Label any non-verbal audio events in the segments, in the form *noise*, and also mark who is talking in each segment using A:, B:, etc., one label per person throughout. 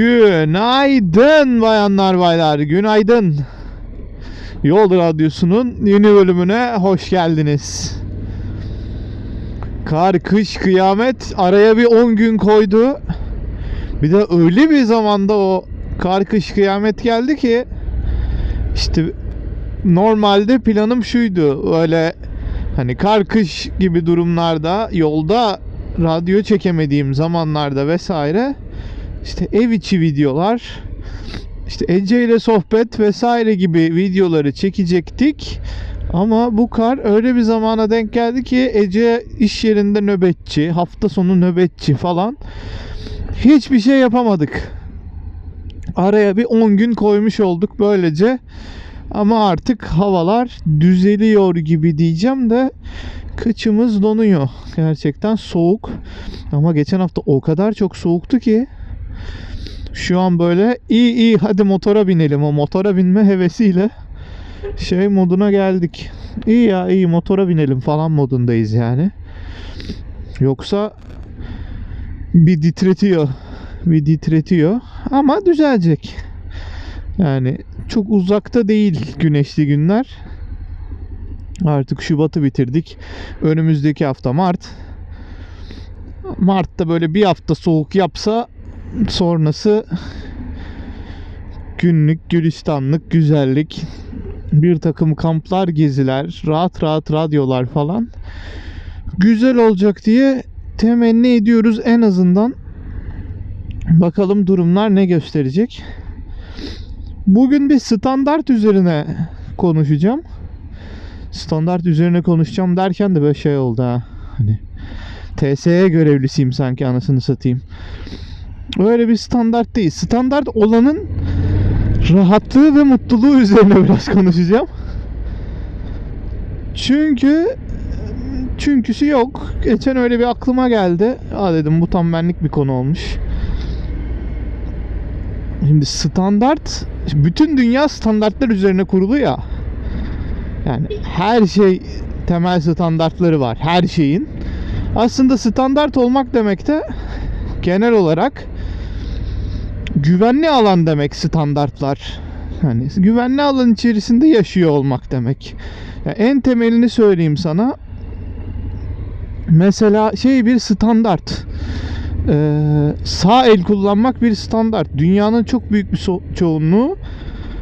A: Günaydın bayanlar baylar. Günaydın. Yol Radyosu'nun yeni bölümüne hoş geldiniz. Kar, kış, kıyamet araya bir 10 gün koydu. Bir de öyle bir zamanda o kar, kış, kıyamet geldi ki işte normalde planım şuydu. Öyle hani kar, kış gibi durumlarda yolda radyo çekemediğim zamanlarda vesaire işte ev içi videolar, işte Ece ile sohbet vesaire gibi videoları çekecektik. Ama bu kar öyle bir zamana denk geldi ki Ece iş yerinde nöbetçi, hafta sonu nöbetçi falan. Hiçbir şey yapamadık. Araya bir 10 gün koymuş olduk böylece. Ama artık havalar düzeliyor gibi diyeceğim de kıçımız donuyor. Gerçekten soğuk. Ama geçen hafta o kadar çok soğuktu ki şu an böyle iyi iyi hadi motora binelim o motora binme hevesiyle şey moduna geldik. İyi ya iyi motora binelim falan modundayız yani. Yoksa bir titretiyor. Bir titretiyor ama düzelecek. Yani çok uzakta değil güneşli günler. Artık Şubat'ı bitirdik. Önümüzdeki hafta Mart. Mart'ta böyle bir hafta soğuk yapsa sonrası günlük gülistanlık güzellik. Bir takım kamplar geziler rahat rahat radyolar falan. Güzel olacak diye temenni ediyoruz en azından. Bakalım durumlar ne gösterecek. Bugün bir standart üzerine konuşacağım. Standart üzerine konuşacağım derken de böyle şey oldu ha. Hani TSE görevlisiyim sanki anasını satayım Öyle bir standart değil. Standart olanın rahatlığı ve mutluluğu üzerine biraz *laughs* konuşacağım. Çünkü çünküsü yok. Geçen öyle bir aklıma geldi. Aa dedim bu tam benlik bir konu olmuş. Şimdi standart bütün dünya standartlar üzerine kurulu ya. Yani her şey temel standartları var. Her şeyin. Aslında standart olmak demek de genel olarak güvenli alan demek standartlar. Hani güvenli alan içerisinde yaşıyor olmak demek. Yani en temelini söyleyeyim sana. Mesela şey bir standart. Ee, sağ el kullanmak bir standart. Dünyanın çok büyük bir so- çoğunluğu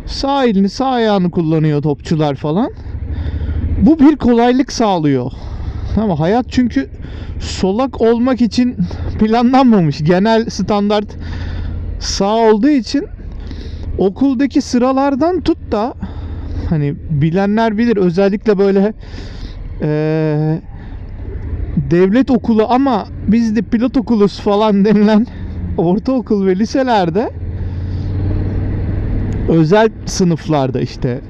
A: sağ elini sağ ayağını kullanıyor topçular falan. Bu bir kolaylık sağlıyor. Ama hayat çünkü solak olmak için *laughs* planlanmamış. Genel standart sağ olduğu için okuldaki sıralardan tut da hani bilenler bilir özellikle böyle eee devlet okulu ama biz de pilot okuluz falan denilen *laughs* ortaokul ve liselerde özel sınıflarda işte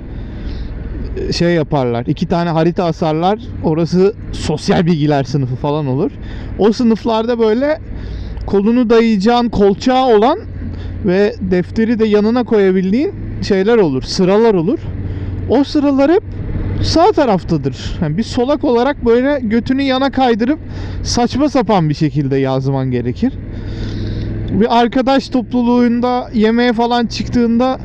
A: şey yaparlar. iki tane harita asarlar. Orası sosyal bilgiler sınıfı falan olur. O sınıflarda böyle kolunu dayayacağın kolçağı olan ve defteri de yanına koyabildiğin şeyler olur. Sıralar olur. O sıralar hep sağ taraftadır. Yani bir solak olarak böyle götünü yana kaydırıp saçma sapan bir şekilde yazman gerekir. Bir arkadaş topluluğunda yemeğe falan çıktığında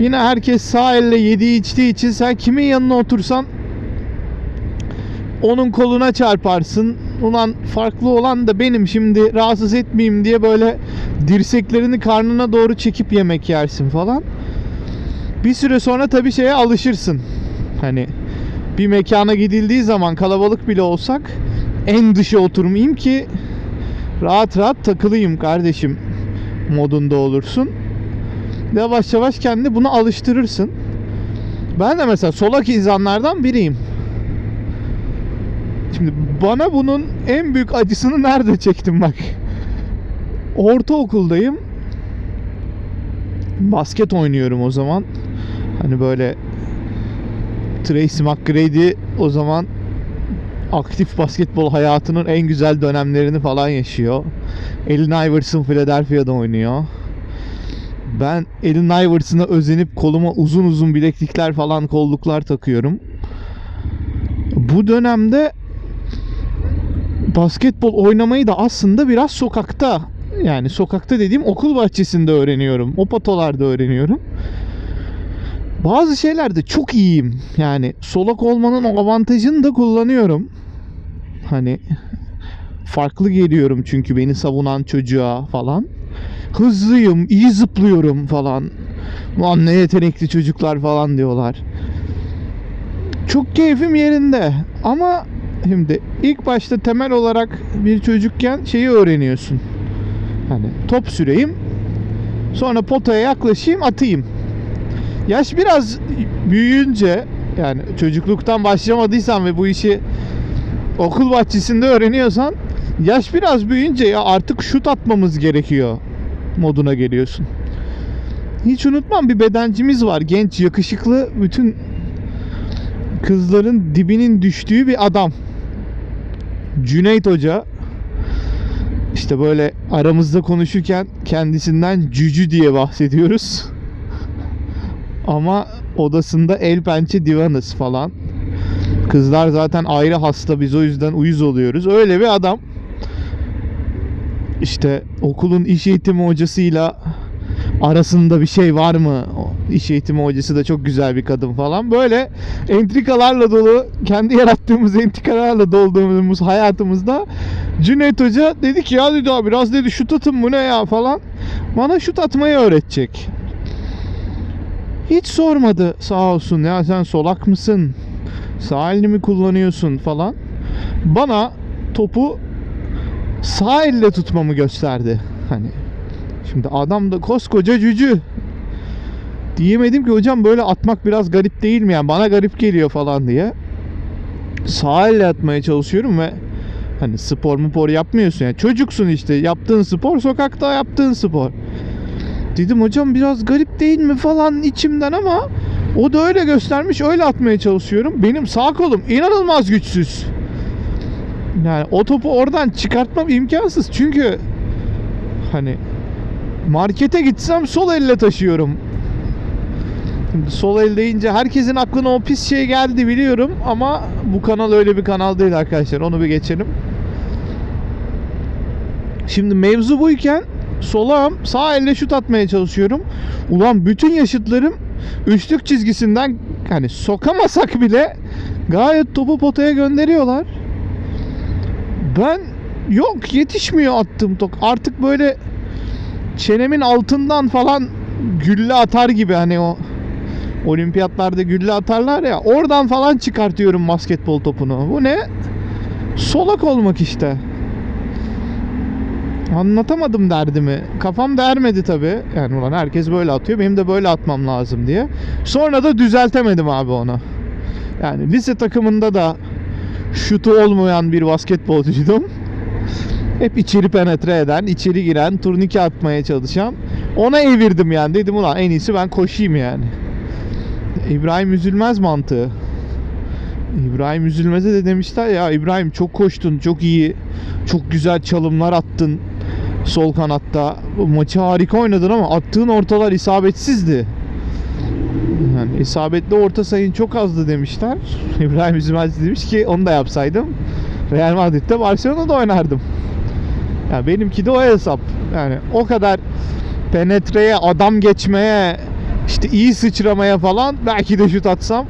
A: yine herkes sağ elle yediği içtiği için sen kimin yanına otursan onun koluna çarparsın. Ulan farklı olan da benim şimdi rahatsız etmeyeyim diye böyle dirseklerini karnına doğru çekip yemek yersin falan. Bir süre sonra tabii şeye alışırsın. Hani bir mekana gidildiği zaman kalabalık bile olsak en dışa oturmayayım ki rahat rahat takılayım kardeşim modunda olursun. Yavaş yavaş kendini buna alıştırırsın. Ben de mesela solak insanlardan biriyim. Şimdi bana bunun en büyük acısını nerede çektim bak. Ortaokuldayım. Basket oynuyorum o zaman. Hani böyle Tracy McGrady o zaman aktif basketbol hayatının en güzel dönemlerini falan yaşıyor. Allen Iverson Philadelphia'da oynuyor. Ben Allen Iverson'a özenip koluma uzun uzun bileklikler falan kolluklar takıyorum. Bu dönemde basketbol oynamayı da aslında biraz sokakta Yani sokakta dediğim okul bahçesinde öğreniyorum. O potolarda öğreniyorum. Bazı şeylerde çok iyiyim. Yani solak olmanın o avantajını da kullanıyorum. Hani farklı geliyorum çünkü beni savunan çocuğa falan. Hızlıyım, iyi zıplıyorum falan. Lan ne yetenekli çocuklar falan diyorlar. Çok keyfim yerinde. Ama şimdi ilk başta temel olarak bir çocukken şeyi öğreniyorsun. Hani top süreyim. Sonra potaya yaklaşayım, atayım. Yaş biraz büyüyünce yani çocukluktan başlamadıysan ve bu işi okul bahçesinde öğreniyorsan yaş biraz büyüyünce ya artık şut atmamız gerekiyor moduna geliyorsun. Hiç unutmam bir bedencimiz var. Genç, yakışıklı, bütün kızların dibinin düştüğü bir adam. Cüneyt Hoca işte böyle aramızda konuşurken kendisinden cücü diye bahsediyoruz. Ama odasında el pençe divanız falan. Kızlar zaten ayrı hasta biz o yüzden uyuz oluyoruz. Öyle bir adam. İşte okulun iş eğitimi hocasıyla arasında bir şey var mı? İş eğitimi hocası da çok güzel bir kadın falan. Böyle entrikalarla dolu, kendi yarattığımız entrikalarla dolduğumuz hayatımızda Cüneyt Hoca dedi ki ya dedi abi biraz dedi şut atın bu ne ya falan. Bana şut atmayı öğretecek. Hiç sormadı sağ olsun ya sen solak mısın? Sağ elini mi kullanıyorsun falan. Bana topu sağ elle tutmamı gösterdi. Hani şimdi adam da koskoca cücü. Diyemedim ki hocam böyle atmak biraz garip değil mi yani bana garip geliyor falan diye. Sağ elle atmaya çalışıyorum ve hani spor mu spor yapmıyorsun yani çocuksun işte yaptığın spor sokakta yaptığın spor. Dedim hocam biraz garip değil mi falan içimden ama o da öyle göstermiş öyle atmaya çalışıyorum. Benim sağ kolum inanılmaz güçsüz. Yani o topu oradan çıkartmam imkansız çünkü hani markete gitsem sol elle taşıyorum. Şimdi sol el deyince herkesin aklına o pis şey geldi biliyorum ama bu kanal öyle bir kanal değil arkadaşlar onu bir geçelim. Şimdi mevzu buyken solağım sağ elle şut atmaya çalışıyorum. Ulan bütün yaşıtlarım üçlük çizgisinden hani sokamasak bile gayet topu potaya gönderiyorlar. Ben yok yetişmiyor attığım top. Artık böyle çenemin altından falan gülle atar gibi hani o olimpiyatlarda gülle atarlar ya oradan falan çıkartıyorum basketbol topunu. Bu ne? Solak olmak işte. Anlatamadım derdimi. Kafam da ermedi tabi. Yani ulan herkes böyle atıyor. Benim de böyle atmam lazım diye. Sonra da düzeltemedim abi onu. Yani lise takımında da şutu olmayan bir basketbolcuydum. Hep içeri penetre eden, içeri giren, turnike atmaya çalışan. Ona evirdim yani. Dedim ulan en iyisi ben koşayım yani. İbrahim Üzülmez mantığı. İbrahim Üzülmez'e de demişler ya İbrahim çok koştun, çok iyi, çok güzel çalımlar attın sol kanatta. Bu maçı harika oynadın ama attığın ortalar isabetsizdi. Yani isabetli orta sayın çok azdı demişler. *laughs* İbrahim Üzülmez demiş ki onu da yapsaydım Real Madrid'de Barcelona'da oynardım. Yani benimki de o hesap. Yani o kadar penetreye, adam geçmeye, işte iyi sıçramaya falan belki de şut atsam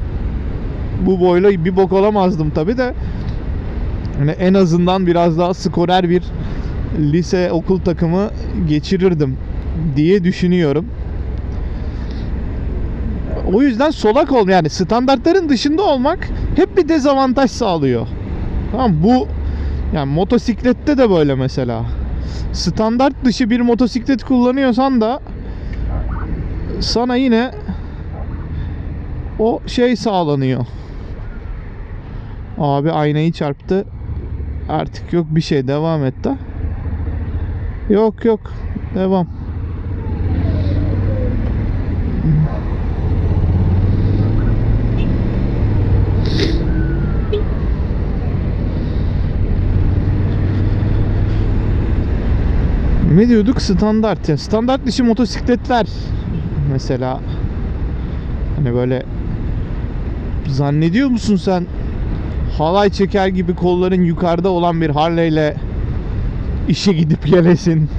A: bu boyla bir bok olamazdım tabi de. Yani en azından biraz daha skorer bir lise okul takımı geçirirdim diye düşünüyorum. O yüzden solak ol yani standartların dışında olmak hep bir dezavantaj sağlıyor. Tamam bu yani motosiklette de böyle mesela. Standart dışı bir motosiklet kullanıyorsan da sana yine o şey sağlanıyor. Abi aynayı çarptı. Artık yok bir şey devam et de. Yok yok. Devam. Ne diyorduk? Standart. Ya standart dışı motosikletler mesela hani böyle zannediyor musun sen halay çeker gibi kolların yukarıda olan bir Harley ile işe gidip gelesin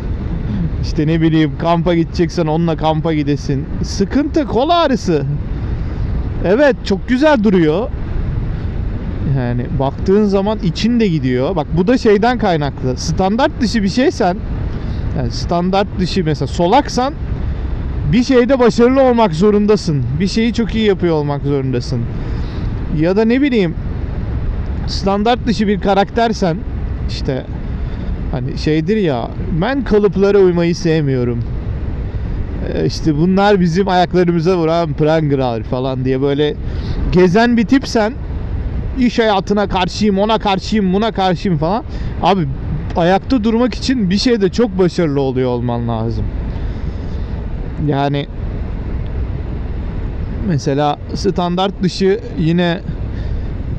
A: İşte ne bileyim kampa gideceksen onunla kampa gidesin. Sıkıntı kol ağrısı. Evet çok güzel duruyor. Yani baktığın zaman için de gidiyor. Bak bu da şeyden kaynaklı. Standart dışı bir şeysen yani standart dışı mesela solaksan bir şeyde başarılı olmak zorundasın. Bir şeyi çok iyi yapıyor olmak zorundasın. Ya da ne bileyim standart dışı bir karaktersen işte hani şeydir ya ben kalıplara uymayı sevmiyorum. Ee, işte bunlar bizim ayaklarımıza vuran prangalar falan diye böyle gezen bir tipsen iş hayatına karşıyım, ona karşıyım, buna karşıyım falan. Abi ayakta durmak için bir şeyde çok başarılı oluyor olman lazım. Yani mesela standart dışı yine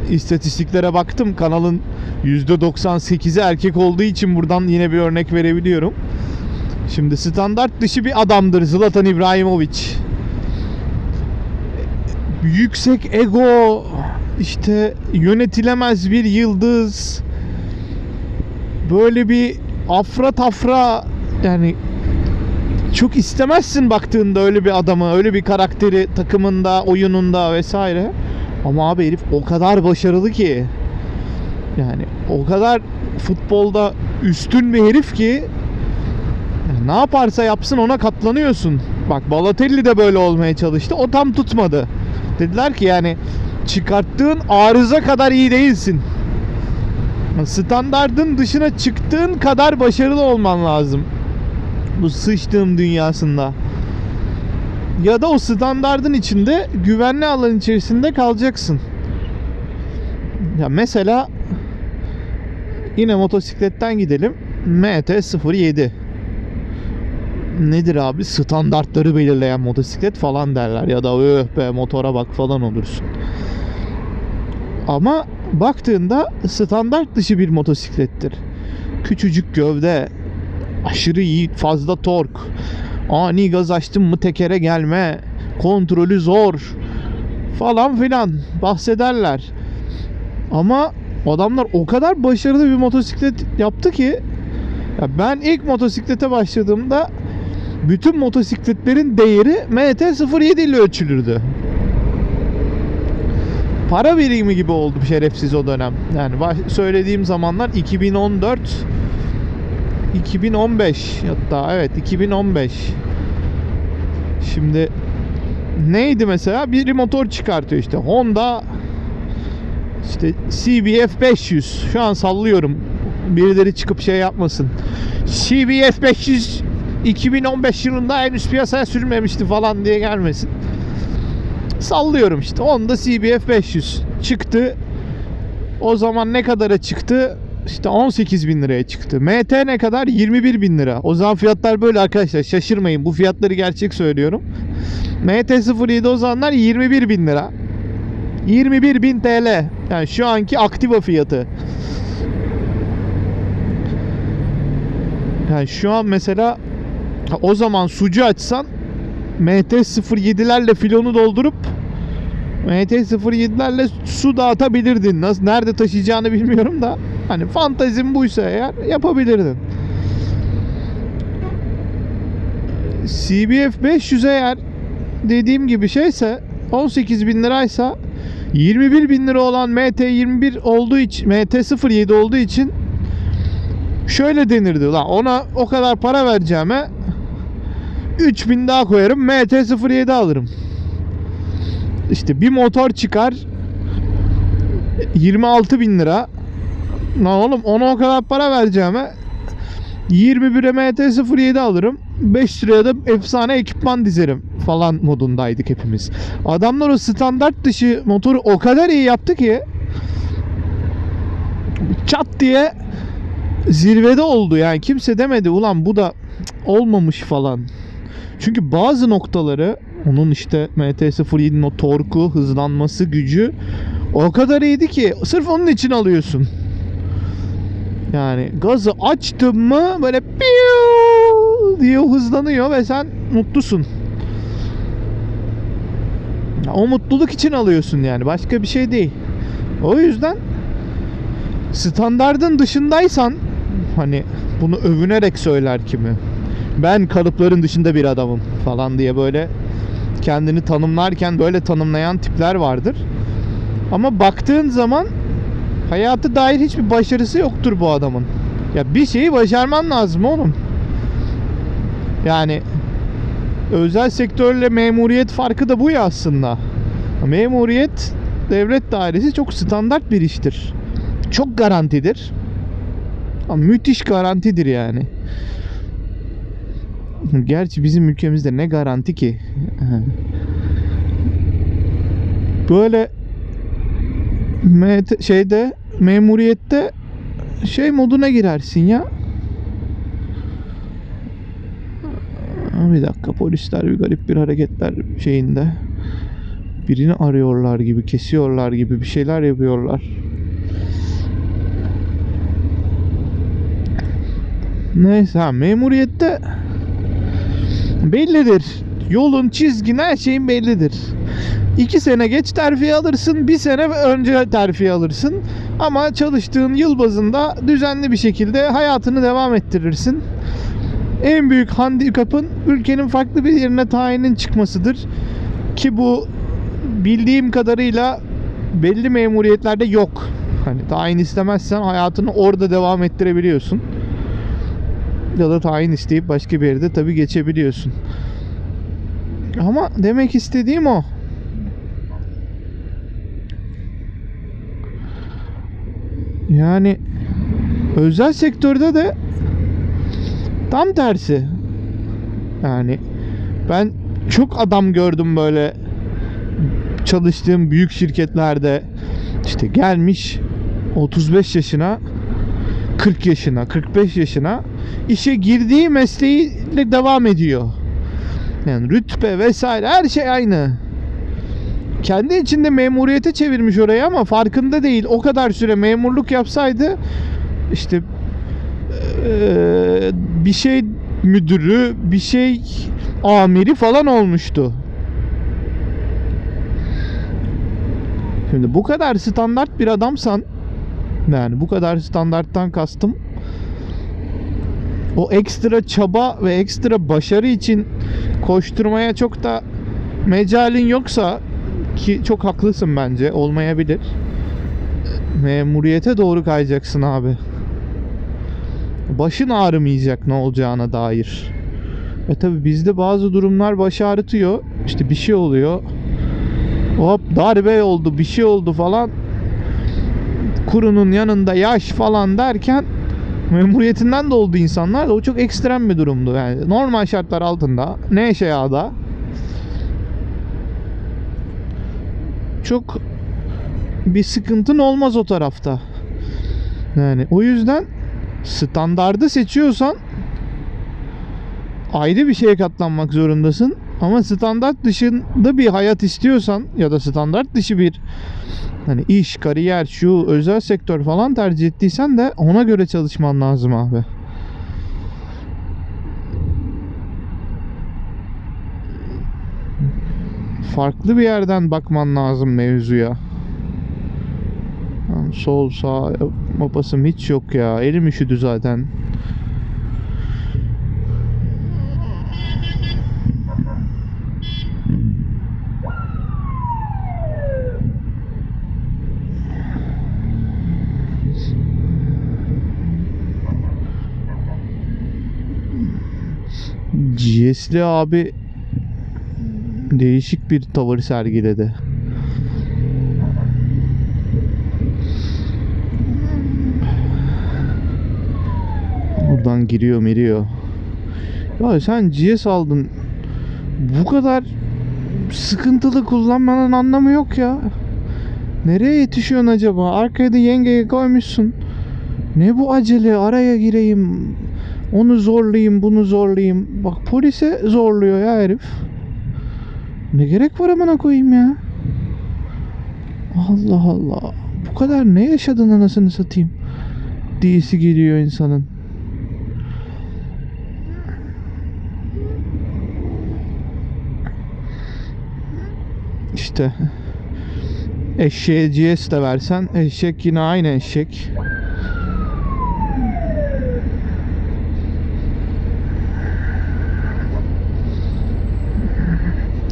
A: istatistiklere baktım. Kanalın %98'i erkek olduğu için buradan yine bir örnek verebiliyorum. Şimdi standart dışı bir adamdır Zlatan İbrahimovic. Yüksek ego, işte yönetilemez bir yıldız. Böyle bir afra tafra yani çok istemezsin baktığında öyle bir adamı, öyle bir karakteri takımında, oyununda vesaire. Ama abi herif o kadar başarılı ki yani o kadar futbolda üstün bir herif ki yani ne yaparsa yapsın ona katlanıyorsun. Bak Balotelli de böyle olmaya çalıştı. O tam tutmadı. Dediler ki yani çıkarttığın arıza kadar iyi değilsin. Standardın dışına çıktığın kadar başarılı olman lazım. Bu sıçtığım dünyasında. Ya da o standardın içinde güvenli alan içerisinde kalacaksın. Ya mesela yine motosikletten gidelim. MT-07 nedir abi standartları belirleyen motosiklet falan derler ya da öh be motora bak falan olursun. Ama baktığında standart dışı bir motosiklettir. Küçücük gövde, aşırı iyi fazla tork, ani gaz açtın mı tekere gelme, kontrolü zor falan filan bahsederler. Ama adamlar o kadar başarılı bir motosiklet yaptı ki ya ben ilk motosiklete başladığımda bütün motosikletlerin değeri MT-07 ile ölçülürdü. Para birimi gibi oldu şerefsiz o dönem. Yani söylediğim zamanlar 2014 2015 hatta evet 2015. Şimdi neydi mesela? Biri motor çıkartıyor işte. Honda işte CBF 500. Şu an sallıyorum. Birileri çıkıp şey yapmasın. CBF 500 2015 yılında henüz piyasaya sürmemişti falan diye gelmesin. Sallıyorum işte. Honda CBF 500 çıktı. O zaman ne kadara çıktı? İşte 18 bin liraya çıktı. MT ne kadar? 21 bin lira. O zaman fiyatlar böyle arkadaşlar. Şaşırmayın. Bu fiyatları gerçek söylüyorum. MT-07 o zamanlar 21 bin lira. 21 bin TL. Yani şu anki Activa fiyatı. Yani şu an mesela o zaman sucu açsan MT-07'lerle filonu doldurup MT-07'lerle su dağıtabilirdin. Nasıl, nerede taşıyacağını bilmiyorum da hani fantezin buysa eğer yapabilirdin. CBF 500 eğer dediğim gibi şeyse 18 bin liraysa 21 bin lira olan MT21 olduğu için MT07 olduğu için şöyle denirdi lan ona o kadar para vereceğime 3000 daha koyarım MT07 alırım. İşte bir motor çıkar 26 bin lira. Lan oğlum ona o kadar para vereceğime 21'e MT07 alırım. 5 liraya da efsane ekipman dizerim falan modundaydık hepimiz. Adamlar o standart dışı motoru o kadar iyi yaptı ki çat diye zirvede oldu yani kimse demedi ulan bu da olmamış falan. Çünkü bazı noktaları onun işte MT-07'nin o torku, hızlanması, gücü o kadar iyiydi ki sırf onun için alıyorsun. Yani gazı açtın mı böyle piu diye hızlanıyor ve sen mutlusun. O mutluluk için alıyorsun yani başka bir şey değil. O yüzden standardın dışındaysan hani bunu övünerek söyler kimi. Ben kalıpların dışında bir adamım falan diye böyle kendini tanımlarken böyle tanımlayan tipler vardır. Ama baktığın zaman hayatı dair hiçbir başarısı yoktur bu adamın. Ya bir şeyi başarman lazım oğlum. Yani özel sektörle memuriyet farkı da bu ya aslında. Memuriyet devlet dairesi çok standart bir iştir. Çok garantidir. Ama müthiş garantidir yani. *laughs* Gerçi bizim ülkemizde ne garanti ki? *laughs* Böyle şeyde memuriyette şey moduna girersin ya. Bir dakika polisler bir garip bir hareketler şeyinde. Birini arıyorlar gibi, kesiyorlar gibi bir şeyler yapıyorlar. Neyse ha, memuriyette bellidir. Yolun, çizgin, her şeyin bellidir. İki sene geç terfi alırsın, bir sene önce terfi alırsın. Ama çalıştığın yıl bazında düzenli bir şekilde hayatını devam ettirirsin. En büyük handikapın ülkenin farklı bir yerine tayinin çıkmasıdır. Ki bu bildiğim kadarıyla belli memuriyetlerde yok. Hani tayin istemezsen hayatını orada devam ettirebiliyorsun. Ya da tayin isteyip başka bir yerde tabii geçebiliyorsun. Ama demek istediğim o. Yani özel sektörde de tam tersi. Yani ben çok adam gördüm böyle çalıştığım büyük şirketlerde işte gelmiş 35 yaşına 40 yaşına 45 yaşına işe girdiği mesleğiyle devam ediyor. Yani rütbe vesaire her şey aynı. Kendi içinde memuriyete çevirmiş orayı ama farkında değil. O kadar süre memurluk yapsaydı işte eee, bir şey müdürü, bir şey amiri falan olmuştu. Şimdi bu kadar standart bir adamsan yani bu kadar standarttan kastım o ekstra çaba ve ekstra başarı için koşturmaya çok da mecalin yoksa ki çok haklısın bence olmayabilir. Memuriyete doğru kayacaksın abi. Başın ağrımayacak ne olacağına dair. E tabi bizde bazı durumlar baş ağrıtıyor. İşte bir şey oluyor. Hop darbe oldu bir şey oldu falan. Kurunun yanında yaş falan derken memuriyetinden de oldu insanlar da o çok ekstrem bir durumdu. Yani normal şartlar altında ne şey da çok bir sıkıntın olmaz o tarafta. Yani o yüzden standardı seçiyorsan ayrı bir şeye katlanmak zorundasın. Ama standart dışında bir hayat istiyorsan ya da standart dışı bir hani iş, kariyer, şu özel sektör falan tercih ettiysen de ona göre çalışman lazım abi. Farklı bir yerden bakman lazım mevzuya. Sol sağ mapasım hiç yok ya. Elim üşüdü zaten. GS'li abi değişik bir tavır sergiledi. Buradan giriyor miriyor. Ya sen GS aldın. Bu kadar sıkıntılı kullanmanın anlamı yok ya. Nereye yetişiyorsun acaba? Arkaya da yengeye koymuşsun. Ne bu acele? Araya gireyim. Onu zorlayayım, bunu zorlayayım. Bak polise zorluyor ya herif. Ne gerek var amına koyayım ya? Allah Allah. Bu kadar ne yaşadın anasını satayım? Diyesi geliyor insanın. İşte eşeğe GS de versen eşek yine aynı eşek.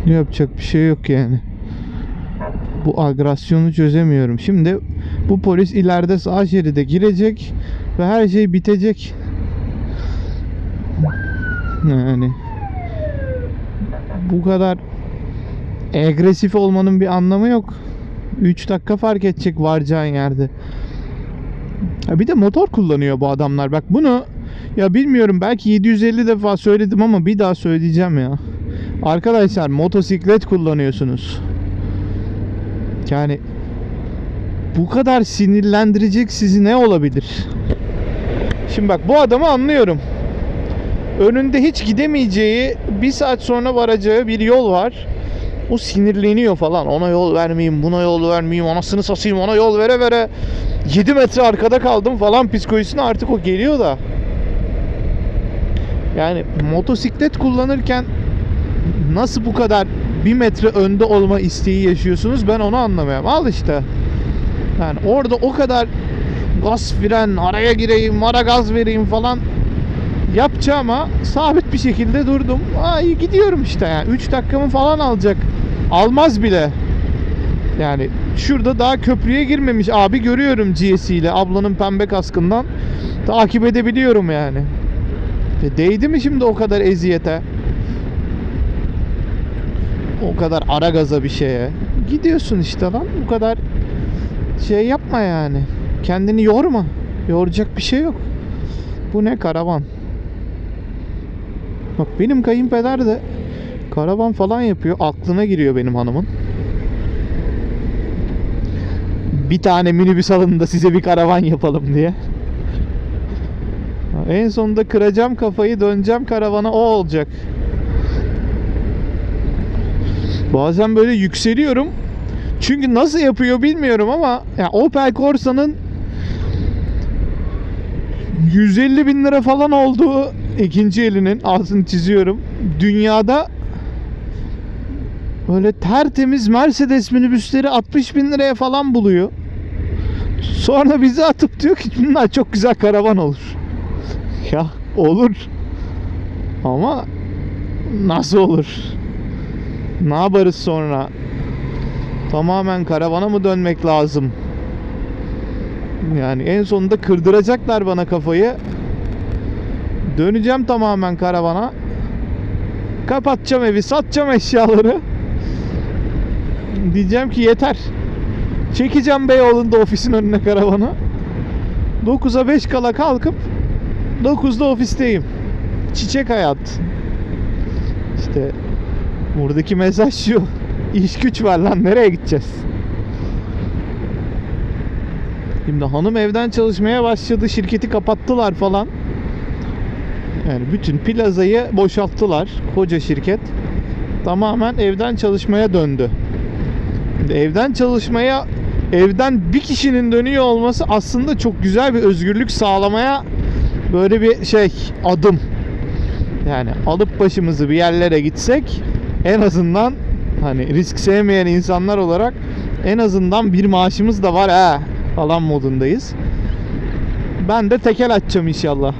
A: Yapacak bir şey yok yani. Bu agresyonu çözemiyorum. Şimdi bu polis ileride sağ şeride girecek ve her şey bitecek. Yani bu kadar agresif olmanın bir anlamı yok. 3 dakika fark edecek varacağın yerde. Ha bir de motor kullanıyor bu adamlar. Bak bunu ya bilmiyorum belki 750 defa söyledim ama bir daha söyleyeceğim ya. Arkadaşlar motosiklet kullanıyorsunuz. Yani bu kadar sinirlendirecek sizi ne olabilir? Şimdi bak bu adamı anlıyorum. Önünde hiç gidemeyeceği, bir saat sonra varacağı bir yol var. O sinirleniyor falan. Ona yol vermeyeyim, buna yol vermeyeyim, anasını satayım, ona yol vere vere 7 metre arkada kaldım falan psikolojisine artık o geliyor da. Yani motosiklet kullanırken nasıl bu kadar bir metre önde olma isteği yaşıyorsunuz ben onu anlamıyorum. Al işte. Yani orada o kadar gaz fren, araya gireyim, ara gaz vereyim falan yapacağıma sabit bir şekilde durdum. Aa iyi gidiyorum işte yani. 3 dakikamı falan alacak. Almaz bile. Yani şurada daha köprüye girmemiş abi görüyorum GS ile ablanın pembe kaskından takip edebiliyorum yani. E değdi mi şimdi o kadar eziyete? O kadar ara gaza bir şeye. Gidiyorsun işte lan. Bu kadar şey yapma yani. Kendini yorma. Yoracak bir şey yok. Bu ne karavan? Bak benim kayınpeder de karavan falan yapıyor. Aklına giriyor benim hanımın. Bir tane minibüs alın da size bir karavan yapalım diye. En sonunda kıracağım kafayı döneceğim karavana o olacak. Bazen böyle yükseliyorum. Çünkü nasıl yapıyor bilmiyorum ama ya Opel Corsa'nın 150 bin lira falan olduğu ikinci elinin altını çiziyorum. Dünyada böyle tertemiz Mercedes minibüsleri 60 bin liraya falan buluyor. Sonra bize atıp diyor ki bunlar çok güzel karavan olur. Ya olur. Ama nasıl olur? Ne yaparız sonra? Tamamen karavana mı dönmek lazım? Yani en sonunda kırdıracaklar bana kafayı. Döneceğim tamamen karavana. Kapatacağım evi, satacağım eşyaları. Diyeceğim ki yeter. Çekeceğim Beyoğlu'nda ofisin önüne karavanı. 9'a 5 kala kalkıp 9'da ofisteyim. Çiçek hayat. İşte buradaki mesaj şu. İş güç var lan nereye gideceğiz? Şimdi hanım evden çalışmaya başladı. Şirketi kapattılar falan. Yani bütün plazayı boşalttılar. Koca şirket. Tamamen evden çalışmaya döndü. Şimdi evden çalışmaya evden bir kişinin dönüyor olması aslında çok güzel bir özgürlük sağlamaya böyle bir şey adım. Yani alıp başımızı bir yerlere gitsek en azından hani risk sevmeyen insanlar olarak en azından bir maaşımız da var ha falan modundayız. Ben de tekel açacağım inşallah.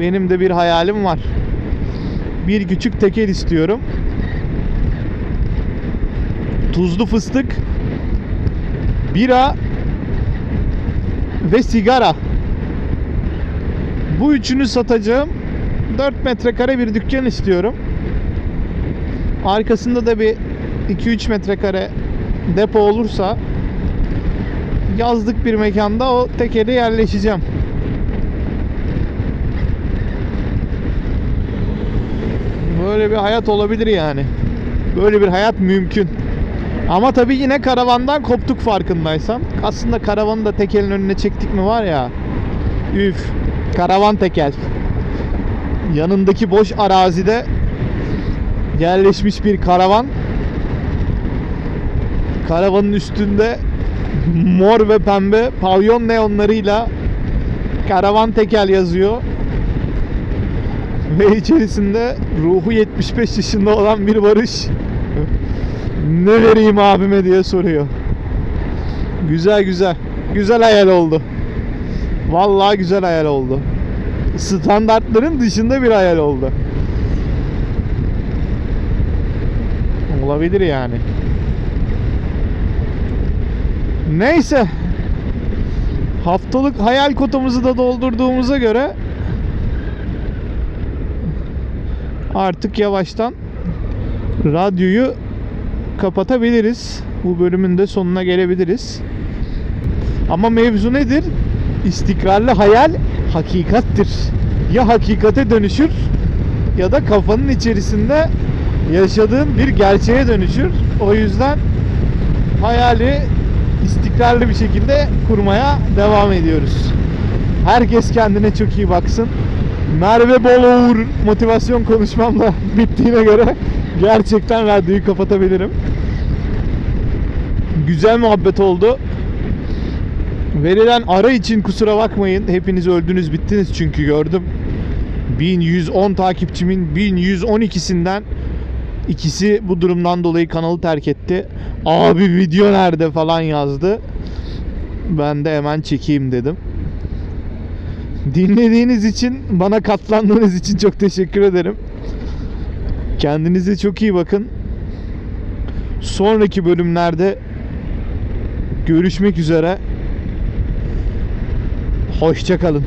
A: Benim de bir hayalim var. Bir küçük tekel istiyorum. Tuzlu fıstık, bira ve sigara. Bu üçünü satacağım. 4 metrekare bir dükkan istiyorum. Arkasında da bir 2-3 metrekare depo olursa yazlık bir mekanda o tekele yerleşeceğim. Böyle bir hayat olabilir yani. Böyle bir hayat mümkün. Ama tabii yine karavandan koptuk farkındaysan. Aslında karavanı da tekelin önüne çektik mi var ya. Üf. Karavan tekel. Yanındaki boş arazide yerleşmiş bir karavan. Karavanın üstünde mor ve pembe pavyon neonlarıyla karavan tekel yazıyor. Ve içerisinde ruhu 75 yaşında olan bir Barış ne vereyim abime diye soruyor. Güzel güzel. Güzel hayal oldu. Vallahi güzel hayal oldu. Standartların dışında bir hayal oldu. Olabilir yani. Neyse. Haftalık hayal kotamızı da doldurduğumuza göre artık yavaştan radyoyu kapatabiliriz. Bu bölümün de sonuna gelebiliriz. Ama mevzu nedir? İstikrarlı hayal hakikattir. Ya hakikate dönüşür ya da kafanın içerisinde yaşadığın bir gerçeğe dönüşür. O yüzden hayali istikrarlı bir şekilde kurmaya devam ediyoruz. Herkes kendine çok iyi baksın. Merve Boloğur motivasyon konuşmam da *laughs* bittiğine göre gerçekten radyoyu kapatabilirim. Güzel muhabbet oldu. Verilen ara için kusura bakmayın. Hepiniz öldünüz bittiniz çünkü gördüm. 1110 takipçimin 1112'sinden ikisi bu durumdan dolayı kanalı terk etti. Abi video nerede falan yazdı. Ben de hemen çekeyim dedim. Dinlediğiniz için, bana katlandığınız için çok teşekkür ederim. Kendinize çok iyi bakın. Sonraki bölümlerde görüşmek üzere. Hoşçakalın.